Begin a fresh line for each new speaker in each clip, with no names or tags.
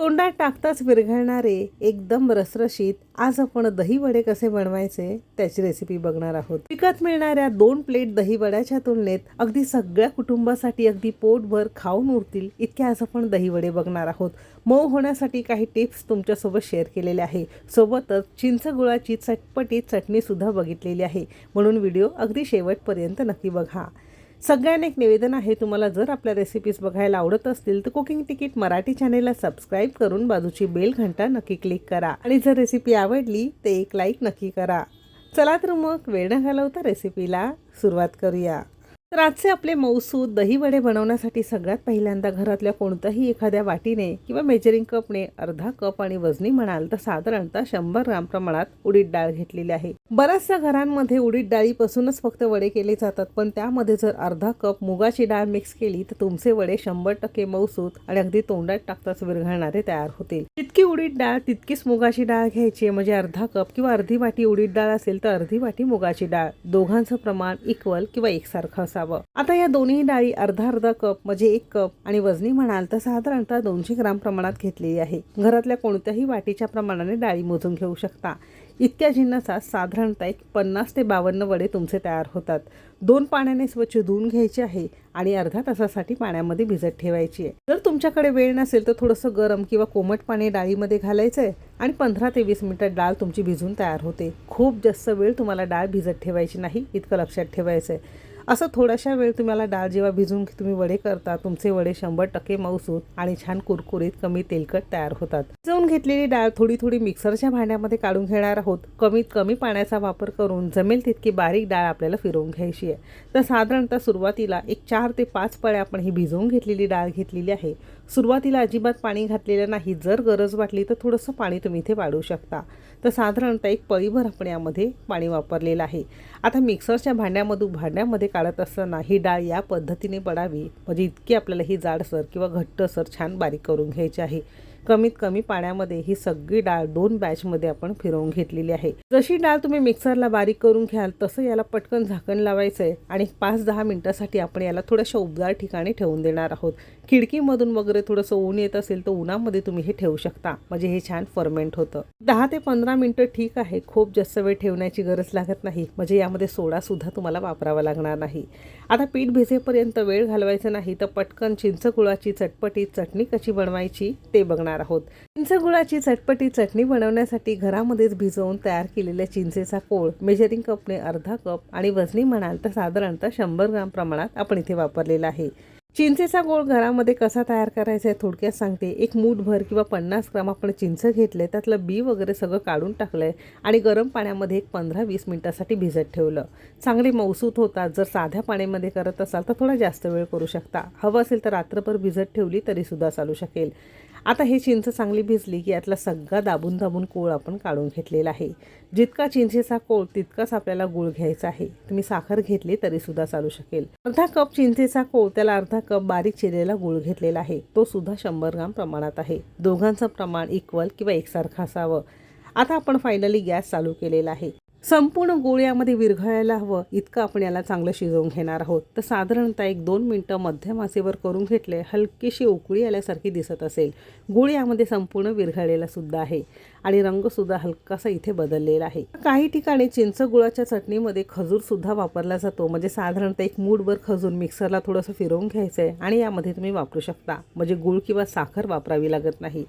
तोंडात टाकताच विरघळणारे एकदम रसरशीत आज आपण दही वडे कसे बनवायचे त्याची रेसिपी बघणार आहोत. विकत मिळणाऱ्या दोन प्लेट दही वड्याच्या तुलनेत अगदी सगळ्या कुटुंबासाठी अगदी पोटभर खाऊन उरतील इतके आज आपण दही वडे बघणार आहोत. मऊ होण्यासाठी काही टिप्स तुमच्यासोबत शेअर केलेले आहे. सोबतच चिंच गुळाची चटपटीत चटणी सुद्धा बघितलेली आहे. म्हणून व्हिडिओ अगदी शेवटपर्यंत नक्की बघा. सगळ्यांना एक निवेदन आहे तुम्हाला जर आपल्या रेसिपीज बघायला आवडत असतील तर कुकिंग तिकीट मराठी चॅनेलला सबस्क्राईब करून बाजूची बेल घंटा नक्की क्लिक करा. आणि जर रेसिपी आवडली तर एक लाईक नक्की करा. चला तर मग वेळ न घालवता रेसिपीला सुरुवात करूया. तर आजचे आपले मौसूद दहीवडे बनवण्यासाठी सगळ्यात पहिल्यांदा घरातल्या कोणत्याही एखाद्या वाटीने किंवा मेजरिंग कपने अर्धा कप आणि वजनी म्हणाल तर साधारणतः शंभर ग्राम प्रमाणात उडीद डाळ घेतलेली आहे. बऱ्याचशा घरांमध्ये उडीद डाळीपासूनच फक्त वडे केले जातात पण त्यामध्ये जर अर्धा कप मुगाची डाळ मिक्स केली तर तुमचे वडे शंभर टक्के मौसूत आणि अगदी तोंडात टाकताच विरघळणारे तयार होतील. जितकी उडीद डाळ तितकीच मुगाची डाळ घ्यायची. म्हणजे अर्धा कप किंवा अर्धी वाटी उडीद डाळ असेल तर अर्धी वाटी मुगाची डाळ. दोघांचं प्रमाण इक्वल किंवा एकसारखं असावं. आता या दोन्ही डाळी अर्धा अर्धा कप म्हणजे एक कप. आणि वजनी म्हणाल तर साधारणतः दोनशे ग्राम प्रमाणात घेतलेली आहे. घरातल्या कोणत्याही वाटीच्या प्रमाणाने डाळी मोजून घेऊ शकता. इतक्या जिन्नसात साधारणतः एक पन्नास ते बावन्न वडे तुमचे तयार होतात. दोन पाण्याने स्वच्छ धुवून घ्यायचे आहे आणि अर्धा तासासाठी पाण्यामध्ये भिजत ठेवायची आहे. जर तुमच्याकडे वेळ नसेल तर थोडंसं गरम किंवा कोमट पाणी डाळीमध्ये घालायचं आहे आणि पंधरा ते वीस मिनिटात डाळ तुमची भिजून तयार होते. खूप जास्त वेळ तुम्हाला डाळ भिजत ठेवायची नाही इतकं लक्षात ठेवायचं आहे असं थोड्याशा वेळ तुम्हाला डाळ जेव्हा भिजून तुम्ही वडे करता तुमचे वडे शंभर टक्के मऊसूत आणि छान कुरकुरीत कमी तेलकट तयार होतात. भिजवून घेतलेली डाळ थोडी थोडी मिक्सरच्या भांड्यामध्ये काढून घेणार आहोत. कमीत कमी पाण्याचा वापर करून जमेल तितकी बारीक डाळ आपल्याला फिरवून घ्यायची आहे. तर साधारणतः सुरुवातीला एक चार ते पाच पळ्या आपण ही भिजवून घेतलेली डाळ घेतलेली आहे. सुरुवातीला अजिबात पाणी घातलेलं नाही. जर गरज वाटली तर थोडंसं पाणी तुम्ही इथे वाढू शकता. तर साधारणतः एक पळीभर आपण यामध्ये पाणी वापरलेलं आहे. आता मिक्सरच्या भांड्यामधून भांड्यामध्ये काढत असताना ही डाळ या पद्धतीने पडावी. म्हणजे इतकी आपल्याला ही जाडसर किंवा घट्टसर छान बारीक करून घ्यायची आहे. कमीत कमी पाण्यामध्ये ही सगळी डाळ दोन बॅचमध्ये आपण फिरवून घेतलेली आहे. जशी डाळ तुम्ही मिक्सरला बारीक करून घ्याल तसं याला पटकन झाकण लावायचं आहे आणि पाच दहा मिनिटासाठी आपण याला थोड्याशा उबदार ठिकाणी ठेवून देणार आहोत. खिडकीमधून वगैरे थोडंसं ऊन येत असेल तर उन्हामध्ये तुम्ही हे ठेवू शकता. म्हणजे हे छान फर्मेंट होतं. दहा ते पंधरा मिनिटं ठीक आहे. खूप जास्त वेळ ठेवण्याची गरज लागत नाही. म्हणजे यामध्ये सोडा सुद्धा तुम्हाला वापरावा लागणार नाही. आता पीठ भिजेपर्यंत वेळ घालवायचा नाही तर पटकन चिंचकुळाची चटपटी चटणी कशी बनवायची ते बघणार आहोत. चिंचगुळाची चटपटी चटणी बनवण्यासाठी घरामध्येच भिजवून तयार केलेल्या चिंचेचा कोळ मेजरिंग कपने अर्धा कप आणि वजनी म्हणाल तर साधारणतः शंभर ग्राम प्रमाणात आपण इथे वापरलेला आहे. चिंचेचा गोळ घरामध्ये कसा तयार करायचा आहे थोडक्यात सांगते. एक मूठभर किंवा पन्नास ग्राम आपण चिंच घेतले त्यातलं बी वगैरे सगळं काढून टाकलं आहे आणि गरम पाण्यामध्ये एक पंधरा वीस मिनटासाठी भिजत ठेवलं. चांगले मौसूत होतात. जर साध्या पाण्यामध्ये करत असाल तर थोडा जास्त वेळ करू शकता. हवं असेल तर रात्रभर भिजत ठेवली तरीसुद्धा चालू शकेल. आता हे चिंच चांगली भिजली की यातला सगळा दाबून दाबून कोळ आपण काढून घेतलेला आहे. जितका चिंचेचा कोळ तितकाच आपल्याला गुळ घ्यायचा आहे. तुम्ही साखर घेतली तरीसुद्धा चालू शकेल. अर्धा कप चिंचेचा कोळ त्याला अर्धा कप बारीक चिरलेला गुळ घेतलेला आहे. तो सुद्धा शंभर ग्राम प्रमाणात आहे. दोघांचं प्रमाण इक्वल किंवा एकसारखं असावं. आता आपण फायनली गॅस चालू केलेला आहे. संपूर्ण गोळ यामध्ये विरघळायला हवं इतकं आपण याला चांगलं शिजवून घेणार आहोत. तर साधारणतः एक दोन मिनटं मध्यम आचेवर करून घेतले हलकीशी उकळी आल्यासारखी दिसत असेल. गुळ यामध्ये संपूर्ण विरघळलेला सुद्धा आहे आणि रंगसुद्धा हलकासा इथे बदललेला आहे. काही ठिकाणी चिंच गुळाच्या चटणीमध्ये खजूरसुद्धा वापरला जातो. म्हणजे साधारणतः एक मूडभर खजूर मिक्सरला थोडंसं फिरवून घ्यायचं आहे आणि यामध्ये तुम्ही वापरू शकता. म्हणजे गुळ किंवा साखर वापरावी लागत नाही.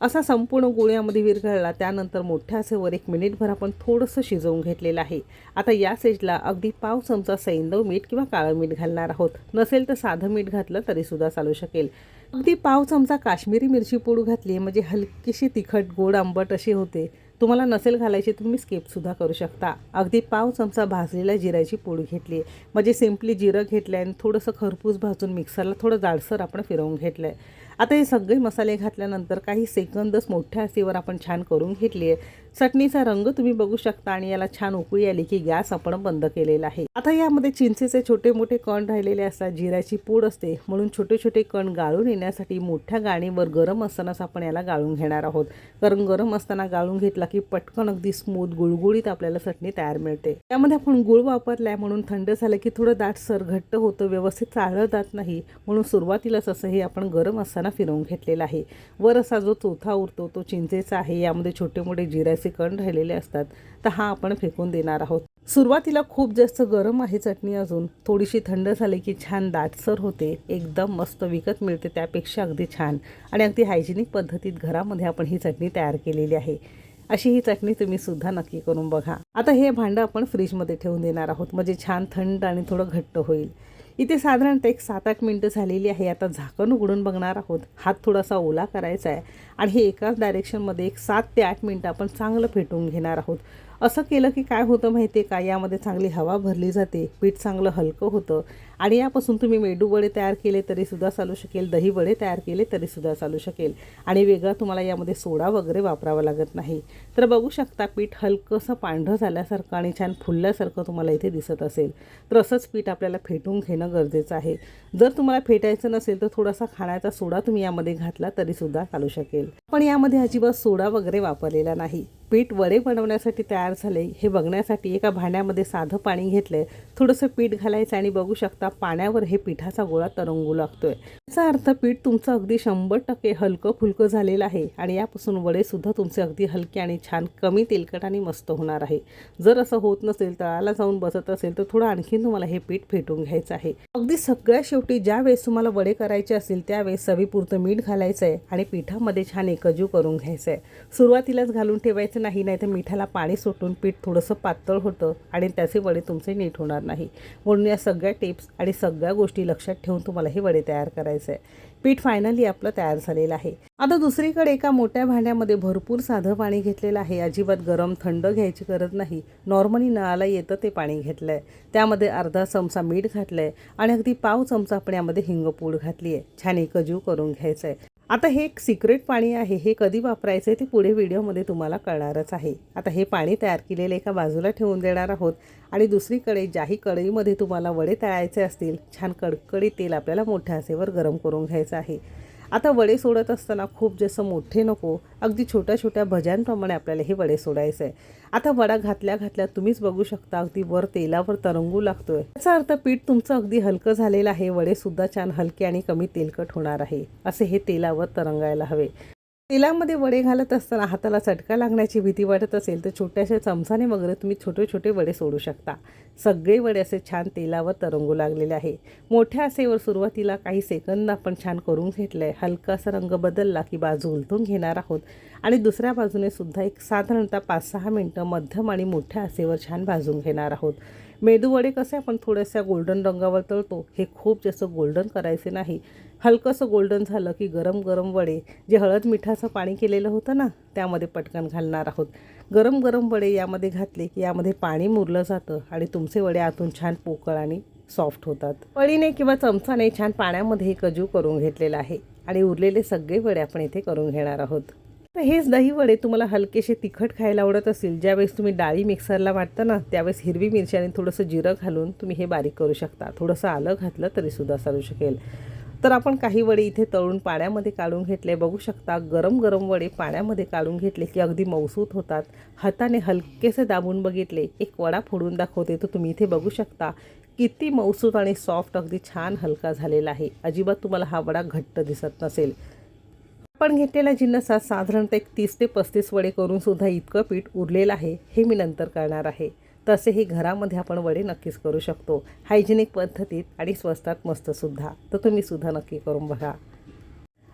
असा संपूर्ण गोळ्यामध्ये विरघळला त्यानंतर मोठ्या असेवर एक मिनिटभर आपण थोडंसं शिजवून घेतलेलं आहे. आता या सेजला अगदी पाव चमचा सैंदव मीठ किंवा काळं मीठ घालणार आहोत. नसेल तर साधं मीठ घातलं तरीसुद्धा चालू शकेल. अगदी पाव चमचा काश्मीरी मिरची पूड घातली म्हणजे हलकीशी तिखट गोड आंबट अशी होते. तुम्हाला नसेल घालायची तुम्ही स्किपसुद्धा करू शकता. अगदी पाव चमचा भाजलेल्या जिऱ्याची पूड घेतली म्हणजे सिम्पली जिरं घेतलं आणि थोडंसं खरपूस भाजून मिक्सरला थोडं जाडसर आपण फिरवून घेतलं आहे आता हे सगळे मसाले घातल्यानंतर काही सेकंदच मोठ्या आचेवर आपण छान करून घेतली आहे. चटणीचा रंग तुम्ही बघू शकता आणि याला छान उकळी आली की गॅस आपण बंद केलेला आहे. आता यामध्ये चिंचेचे छोटे मोठे कण राहिलेले असतात. जिऱ्याची पूड असते. म्हणून छोटे छोटे कण गाळून येण्यासाठी मोठ्या गाणीवर गरम असतानाच आपण याला गाळून घेणार आहोत. कारण गरम असताना गाळून घेतला की पटकन अगदी स्मूथ गुळगुळीत आपल्याला चटणी तयार मिळते. त्यामध्ये आपण गुळ वापरलाय म्हणून थंड झालं की थोडं दाटसर घट्ट होतं. व्यवस्थित चाळलं जात नाही. म्हणून सुरुवातीलाच असं हे आपण गरम असताना फिरवून घेतलेलं आहे. वर असा जो चोथा उरतो तो चिंचेचा आहे. यामध्ये छोटे मोठे जिऱ्या जिऱ्याचे कण राहिलेले असतात तर हा आपण फेकून देणार आहोत. सुरुवातीला खूप जास्त गरम आहे चटणी अजून. थोडीशी थंड झाली की छान दाटसर होते. एकदम मस्त विकत मिळते त्यापेक्षा अगदी छान. आणि अगदी हायजेनिक पद्धतीत घरामध्ये आपण ही चटणी तयार केलेली आहे. अशी ही चटणी तुम्ही सुद्धा नक्की करून बघा. आता हे भांडं आपण फ्रीजमध्ये ठेवून देणार आहोत. म्हणजे छान थंड आणि थोडं घट्ट होईल. इथे साधारणतः एक सात आठ मिनटं झालेली आहे. आता झाकण उघडून बघणार आहोत. हात थोडासा ओला करायचा आहे. आणि हे एकाच डायरेक्शनमध्ये एक सात ते आठ मिनटं आपण चांगलं फेटून घेणार आहोत. असं केलं की काय होतं माहिती आहे का? यामध्ये चांगली हवा भरली जाते पीठ चांगलं हलकं होतं आणि यापासून तुम्ही मेडू वडे तयार केले तरीसुद्धा चालू शकेल दही वडे तयार केले तरीसुद्धा चालू शकेल आणि वेगळा तुम्हाला यामध्ये सोडा वगैरे वापरावा लागत नाही. तर बघू शकता पीठ हलकंसं पांढरं झाल्यासारखं आणि छान फुलल्यासारखं तुम्हाला इथे दिसत असेल. तर असंच पीठ आपल्याला फेटून घेणं गरजेचं आहे. जर तुम्हाला फेटायचं नसेल तर थोडासा खाण्याचा सोडा तुम्ही यामध्ये घातला तरीसुद्धा चालू शकेल. पण यामध्ये अजिबात सोडा वगैरे वापरलेला नाही. पीठ वडे बनवण्यासाठी तयार झाले. हे बघण्यासाठी एका भांड्यामध्ये साधं पाणी घेतलंय. थोडंसं पीठ घालायचं आणि बघू शकता पाण्यावर हे पिठाचा गोळा तरंगू लागतोय. याचा अर्थ पीठ तुमचं अगदी शंभर टक्के हलकं फुलकं झालेलं आहे आणि यापासून वडेसुद्धा तुमचे अगदी हलके आणि छान कमी तेलकट आणि मस्त होणार आहे. जर असं होत नसेल तळाला जाऊन बसत असेल तर थोडं आणखीन तुम्हाला हे पीठ फेटून घ्यायचं आहे. अगदी सगळ्या शेवटी ज्या वेळेस तुम्हाला वडे करायचे असतील त्यावेळेस चवीपुरतं मीठ घालायचं आहे आणि पिठामध्ये छान एकजीव करून घ्यायचं आहे सुरुवातीलाच घालून ठेवायचं नाही नाही तर मिठाला पाणी सुटून पीठ थोडंसं पातळ होतं आणि त्याचे वडे तुमचे नीट होणार नाही. म्हणून या सगळ्या टिप्स आणि सगळ्या गोष्टी लक्षात ठेवून तुम्हाला हे वडे तयार करायचे आहे पीठ फायनली आपलं तयार झालेलं आहे. आता दुसरीकडे एका मोठ्या भांड्यामध्ये भरपूर साधं पाणी घेतलेलं आहे. अजिबात गरम थंड घ्यायची गरज नाही. नॉर्मली नळाला येतं ते पाणी घेतलं आहे त्यामध्ये अर्धा चमचा मीठ घातलं आहे आणि अगदी पाव चमचा आपण यामध्ये हिंगपूड घातली आहे छान एकजीव करून घ्यायचं आहे आता हे एक सिक्रेट पाणी आहे हे कधी वापरायचं आहे ते पुढे व्हिडिओमध्ये तुम्हाला कळणारच आहे. आता हे पाणी तयार केलेलं एका बाजूला ठेवून देणार आहोत आणि दुसरीकडे ज्याही कढईमध्ये तुम्हाला वडे तळायचे असतील छान कडकडीत तेल आपल्याला मोठ्या असेवर गरम करून घ्यायचं आहे. आता वडे सोडत असताना खूप जसं मोठे नको अगदी छोट्या छोट्या भज्यांप्रमाणे आपल्याला हे वडे सोडायचं आहे आता वडा घातल्या घातल्या तुम्हीच बघू शकता अगदी वर तेलावर तरंगू लागतोय. याचा अर्थ पीठ तुमचं अगदी हलकं झालेलं आहे वडे सुद्धा छान हलके आणि कमी तेलकट होणार आहे असे हे तेलावर तरंगायला हवे. तेलामध्ये वडे घालत असताना हाताला चटका लागण्याची भीती वाटत असेल तर छोट्याशा चमचाने वगैरे तुम्ही छोटे छोटे वडे सोडू शकता. सगळे वडे असे छान तेलावर तरंगू लागलेले आहे. मोठ्या असेवर सुरुवातीला काही सेकंद आपण छान करून घेतलं आहे हलकासा रंग बदलला की बाजू उलटून घेणार आहोत. आणि दुसऱ्या बाजूने सुद्धा एक साधारणतः पाच सहा मिनटं मध्यम आणि मोठ्या आसेवर छान भाजून घेणार आहोत. मेदूवडे कसे आपण थोड्याशा गोल्डन रंगावर तळतो हे खूप जास्त गोल्डन करायचे नाही. हलकंसं गोल्डन झालं की गरम गरम वडे जे हळद मिठाचं पाणी केलेलं होतं ना त्यामध्ये पटकन घालणार आहोत. गरम गरम वडे यामध्ये घातले की यामध्ये पाणी मुरलं जातं आणि तुमचे वडे आतून छान पोकळ आणि सॉफ्ट होतात. पळीने किंवा चमचाने छान पाण्यामध्ये कजू करून घेतलेलं आहे आणि उरलेले सगळे वडे आपण इथे करून घेणार आहोत. तर हेच दही वडे तुम्हाला हलकेसे तिखट खायला आवडत असेल ज्यावेळेस तुम्ही डाळी मिक्सरला वाटतं ना त्यावेळेस हिरवी मिरची आणि थोडंसं जिरं घालून तुम्ही हे बारीक करू शकता. थोडंसं आलं घातलं तरीसुद्धा चालू शकेल. तर आपण काही वडे इथे तळून पाण्यामध्ये काढून घेतले. बघू शकता गरम गरम वडे पाण्यामध्ये काढून घेतले की अगदी मौसूत होतात. हाताने हलकेसे दाबून बघितले. एक वडा फोडून दाखवते तर तुम्ही इथे बघू शकता किती मौसूत आणि सॉफ्ट अगदी छान हलका झालेला आहे. अजिबात तुम्हाला हा वडा घट्ट दिसत नसेल. पण घेतलेल्या जिन्नसात साधारणतः एक तीस ते पस्तीस वडे करून सुद्धा इतकं पीठ उरलेलं आहे हे मी नंतर करणार आहे. तसेही घरामध्ये आपण वडे नक्कीच करू शकतो. हायजेनिक पद्धतीत आणि स्वस्तात मस्तसुद्धा तर तुम्ही सुद्धा नक्की करून बघा.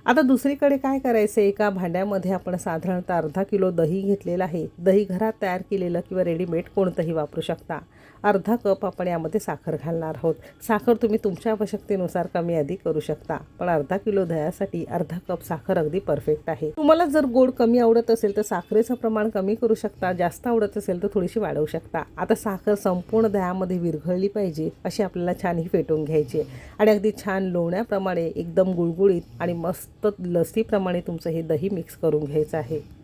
आता दुसरीकडे काय करायचं? एका भांड्यामध्ये आपण साधारणतः अर्धा किलो दही घेतलेलं आहे. दही घरात तयार केलेलं किंवा रेडीमेड कोणतंही वापरू शकता. अर्धा कप आपण यामध्ये साखर घालणार आहोत. साखर तुम्ही तुमच्या आवश्यकतेनुसार कमी अधिक करू शकता. पण अर्धा किलो दह्यासाठी अर्धा कप साखर अगदी परफेक्ट आहे. तुम्हाला जर गोड कमी आवडत असेल तर साखरेचं प्रमाण कमी करू शकता. जास्त आवडत असेल तर थोडीशी वाढवू शकता. आता साखर संपूर्ण दह्यामध्ये विरघळली पाहिजे अशी आपल्याला छान ही फेटून घ्यायची आणि अगदी छान लोण्याप्रमाणे एकदम गुळगुळीत आणि मस्त लसीप्रमाणे तुमचं हे दही मिक्स करून घ्यायचं आहे.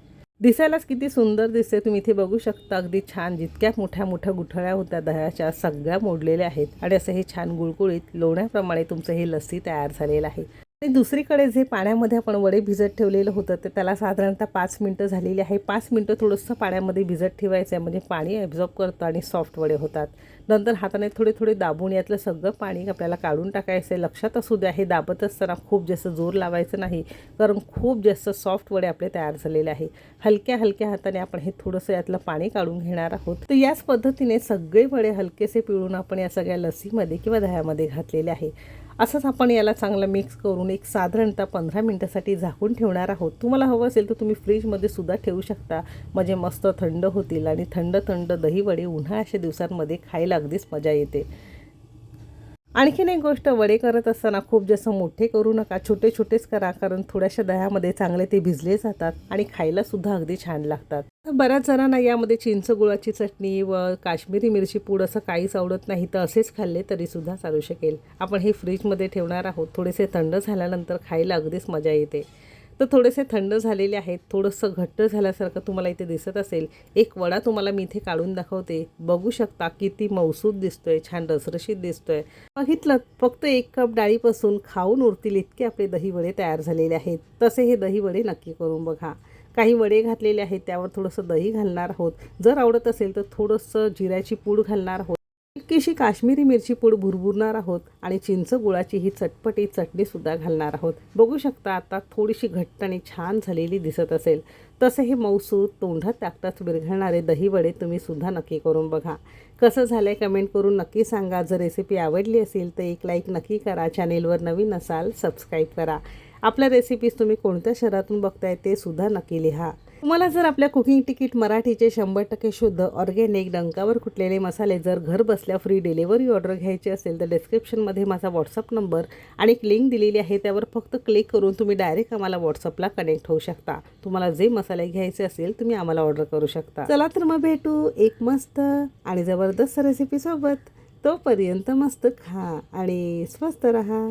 दिसायलाच किती सुंदर दिसते तुम्ही इथे बघू शकता अगदी छान जितक्या मोठ्या मोठ्या गुठळ्या होत्या दह्याच्या सगळ्या मोडलेल्या आहेत. आणि असं हे छान गुळगुळीत लोण्याप्रमाणे तुमचं हे लस्सी तयार झालेलं आहे. आणि दुसरीकडे जे पाण्यामध्ये आपण वडे भिजत ठेवलेलं होतं ते त्याला साधारणतः पाच मिनटं झालेली आहे. पाच मिनटं थोडंसं पाण्यामध्ये भिजत ठेवायचं आहे. म्हणजे पाणी ॲब्झॉर्ब करतं आणि सॉफ्ट वडे होतात. नंतर हाताने थोडे थोडे दाबून यातलं सगळं पाणी आपल्याला काढून टाकायचं आहे लक्षात असू द्या हे दाबत असताना खूप जास्त जोर लावायचं नाही कारण खूप जास्त सॉफ्ट वडे आपले तयार झालेले आहे. हलक्या हलक्या हाताने आपण हे थोडंसं यातलं पाणी काढून घेणार आहोत. तर याच पद्धतीने सगळे वडे हलकेसे पिळून आपण या सगळ्या लसीमध्ये किंवा दह्यामध्ये घातलेले आहे. असंच आपण याला चांगलं मिक्स करून एक साधारणतः पंधरा मिनटासाठी झाकून ठेवणार आहोत. तुम्हाला हवं असेल तर तुम्ही फ्रीजमध्ये सुद्धा ठेवू शकता. म्हणजे मस्त थंड होतील आणि थंड थंड दही वडे उन्हाळ्याच्या दिवसांमध्ये खायला अगदीच मजा येते. आणखीन एक गोष्ट वडे करत असताना खूप जास्त मोठे करू नका. छोटे छोटेच करा कारण थोड्याशा दह्यामध्ये चांगले ते भिजले जातात आणि खायलासुद्धा अगदी छान लागतात. तर बऱ्याच जणांना यामध्ये चिंच गुळाची चटणी व काश्मीरी मिरची पूड असं काहीच आवडत नाही तर असेच खाल्ले तरीसुद्धा चालू शकेल. आपण हे फ्रीजमध्ये ठेवणार आहोत. थोडेसे थंड झाल्यानंतर खायला अगदीच मजा येते. तर थोडेसे थंड झालेले आहेत. थोडंसं घट्ट झाल्यासारखं तुम्हाला इथे दिसत असेल. एक वडा तुम्हाला मी इथे काढून दाखवते. बघू शकता किती मौसूद दिसतोय छान रसरशीत दिसतोय. बघितलं फक्त एक कप डाळीपासून खाऊन उरतील इतके आपले दही वडे तयार झालेले आहेत. तसे हे दही वडे नक्की करून बघा. काही वडे घातलेले आहेत त्यावर थोडंसं दही घालणार आहोत. जर आवडत असेल तर थोडंसं जिऱ्याची पूड घालणार आहोत. हलकीशी काश्मीरी मिरची पूड भुरभुरणार आहोत आणि चिंच गुळाची ही चटपटी चटणीसुद्धा घालणार आहोत. बघू शकता आता थोडीशी घट्ट आणि छान झालेली दिसत असेल. तसे हे मौसूद तोंडात टाकताच विरघळणारे दही वडे तुम्ही सुद्धा नक्की करून बघा. कसं झालं आहे कमेंट करून नक्की सांगा. जर रेसिपी आवडली असेल तर एक लाईक नक्की करा. चॅनेलवर नवीन असाल सबस्क्राईब करा. आपल्या रेसिपीज तुम्ही कोणत्या शहरातून बघताय ते सुद्धा नक्की लिहा. तुम्हाला जर आपल्या कुकिंग तिकीट मराठीचे शंभर टक्के शुद्ध ऑर्गॅनिक डंकावर कुटलेले मसाले जर घर बसल्या फ्री डिलिव्हरी ऑर्डर घ्यायची असेल तर डिस्क्रिप्शनमध्ये माझा व्हॉट्सअप नंबर आणि एक लिंक दिलेली आहे त्यावर फक्त क्लिक करून तुम्ही डायरेक्ट आम्हाला व्हॉट्सअपला कनेक्ट होऊ शकता. तुम्हाला जे मसाले घ्यायचे असेल तुम्ही आम्हाला ऑर्डर करू शकता. चला तर मग भेटू एक मस्त आणि जबरदस्त रेसिपीसोबत तोपर्यंत मस्त खा आणि स्वस्त रहा.